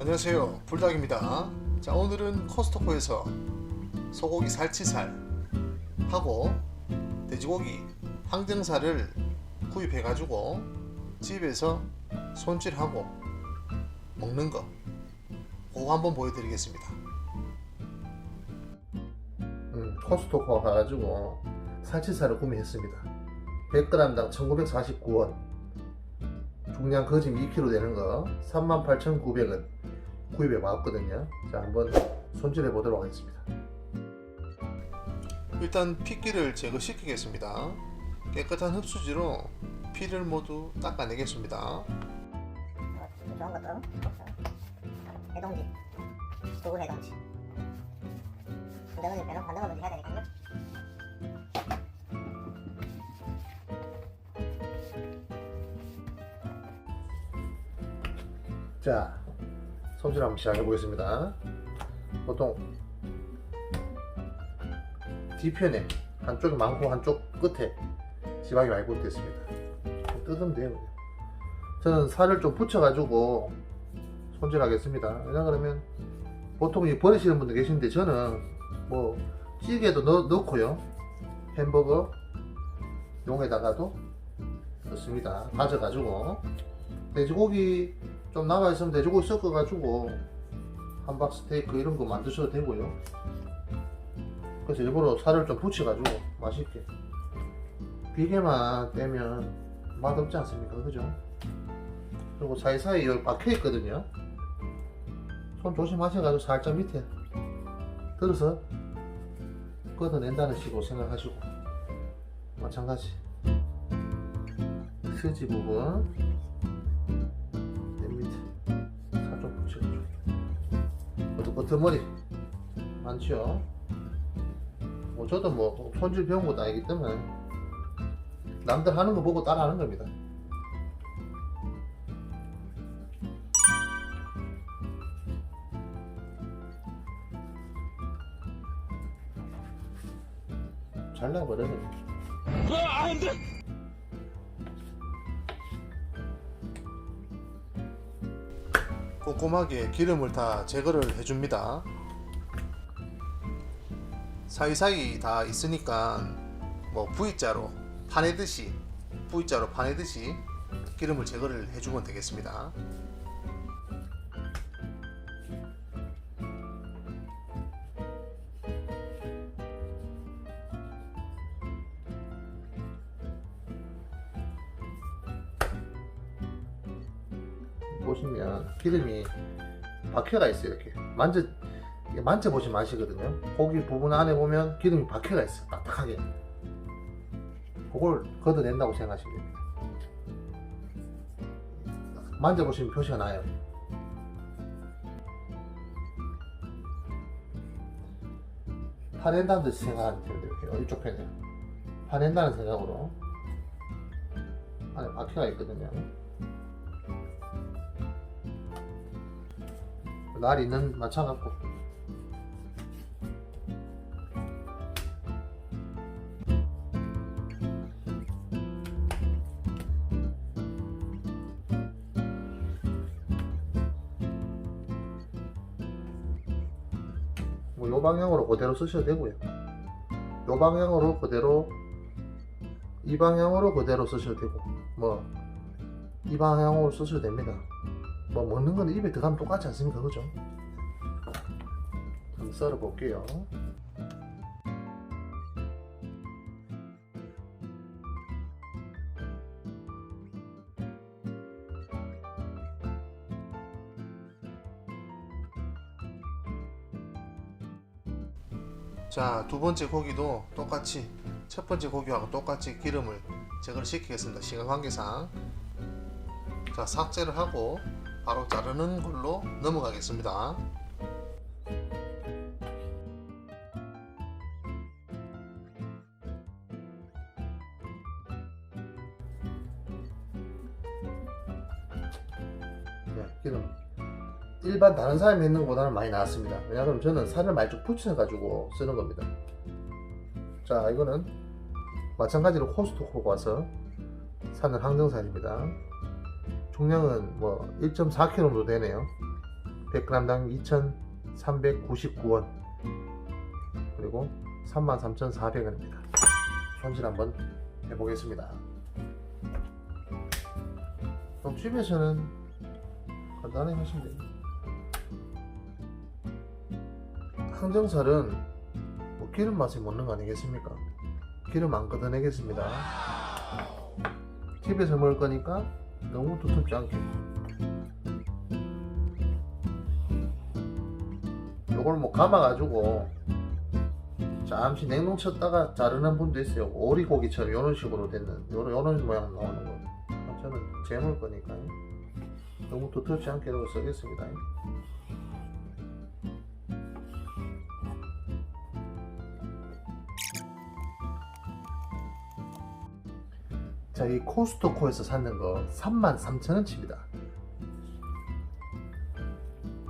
안녕하세요. 불닭입니다. 자 오늘은 코스트코에서 소고기 살치살 하고 돼지고기 항정살을 구입해 가지고 집에서 손질하고 먹는 거. 그거 한번 보여드리겠습니다. 음, 코스트코 가가지고 살치살을 구매했습니다. 100g당 1949원. 중량 거짐 2kg 되는 거 38,900원 구입해 왔거든요. 자, 한번 손질해 보도록 하겠습니다. 일단 피기를 제거시키겠습니다. 깨끗한 흡수지로 피를 모두 닦아내겠습니다. 좋은 것도 해동지 두부 해동지 반대거지 빼는 반대거지 해야 되니까요 자, 손질 한번 시작해 보겠습니다. 보통 뒤편에 한쪽이 많고 한쪽 끝에 지방이 많이 붙어 있습니다. 뜯으면 돼요. 저는 살을 좀 붙여가지고 손질하겠습니다. 왜냐 그러면 보통 이 버리시는 분들 계신데 저는 뭐 찌개도 넣, 넣고요. 햄버거 용에다가도 넣습니다. 다져가지고 돼지고기 좀 남아 있으면 돼지고기 섞어 가지고 함박 스테이크 이런 거 만드셔도 되고요. 그래서 일부러 살을 좀 붙여 가지고 맛있게 비계만 떼면 맛없지 않습니까? 그죠? 그리고 사이사이 여기 박혀 있거든요. 손 조심하셔 가지고 살짝 밑에 들어서 걷어낸다는 식으로 생각하시고 마찬가지 스지 부분 버터머리. 많죠 뭐 저도 뭐 손질 배운 것도 아니기 때문에 남들 하는 거 보고 따라 하는 겁니다. 잘라버려요 꼼꼼하게 기름을 다 제거를 해줍니다. 사이사이 다 있으니까 뭐 V자로 파내듯이 V자로 파내듯이 기름을 제거를 해주면 되겠습니다. 보시면 기름이 박혀가 있어요 이렇게. 만져 만져보시면 아시거든요. 고기 부분 안에 보면 기름이 박혀가 있어요 딱딱하게. 그걸 걷어낸다고 생각하시면 됩니다. 만져보시면 표시가 나요. 파낸다는 듯이 생각하면 돼요 이쪽 편에. 파낸다는 생각으로. 안에 박혀가 있거든요 마차 갖고. 뭐요 방향으로 그대로 쓰셔도 되고요. 요 방향으로 그대로 이 방향으로 그대로 쓰셔도 되고 뭐 이 방향으로 쓰셔도 됩니다 뭐 먹는 건 입에 들어가면 똑같지 않습니까? 그죠? 한번 썰어 볼게요. 자, 두 번째 고기도 똑같이 첫 번째 고기하고 똑같이 기름을 제거를 시키겠습니다. 시간 관계상. 자, 삭제를 하고 바로 자르는 걸로 넘어가겠습니다. 네, 기름 일반 다른 사람이 있는 것보다는 많이 나았습니다. 왜냐하면 저는 살을 많이 좀 붙여 가지고 쓰는 겁니다. 자, 이거는 마찬가지로 코스트코 가서 사는 항정살입니다. 중량은 뭐 1.4kg 정도 되네요. 100g당 2,399원 그리고 33,400원입니다. 손질 한번 해보겠습니다. 그럼 집에서는 간단히 하시면 돼요. 항정살은 뭐 기름 맛이 먹는 거 아니겠습니까? 기름 안 걷어내겠습니다. 집에서 먹을 거니까 너무 두텁지 않게. 요걸 뭐 감아가지고 잠시 냉동 쳤다가 자르는 분도 있어요. 오리고기처럼 이런 식으로 되는 요런 요런 모양 나오는 거. 저는 재물 거니까 너무 두텁지 않게 쓰겠습니다. 자, 이 코스트코에서 샀는 거 33,000원치입니다.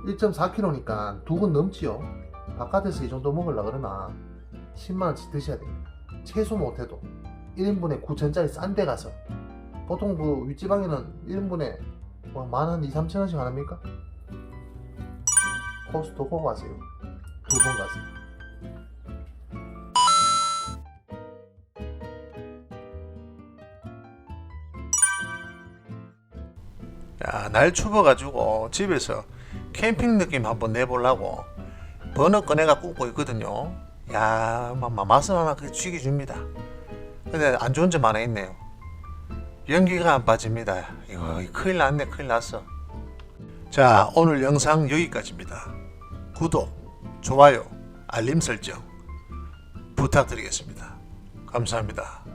1.4kg니까 두 근 넘지요. 바깥에서 이 정도 먹으려 그러나 10만원치 드셔야 됩니다. 최소 못해도 1인분에 9천짜리 싼 데 가서 보통 그 윗지방에는 1인분에 뭐 만원 2, 3천원씩 안 합니까? 코스트코 가세요. 두 번 가세요. 야, 날 추워가지고 집에서 캠핑 느낌 한번 내보려고 버너 꺼내가 굽고 있거든요. 야, 맛은 하나 그 죽여줍니다. 근데 안 좋은 점 하나 있네요. 연기가 안 빠집니다. 이거 큰일 났네, 큰일 났어. 자, 오늘 영상 여기까지입니다. 구독, 좋아요, 알림 설정 부탁드리겠습니다. 감사합니다.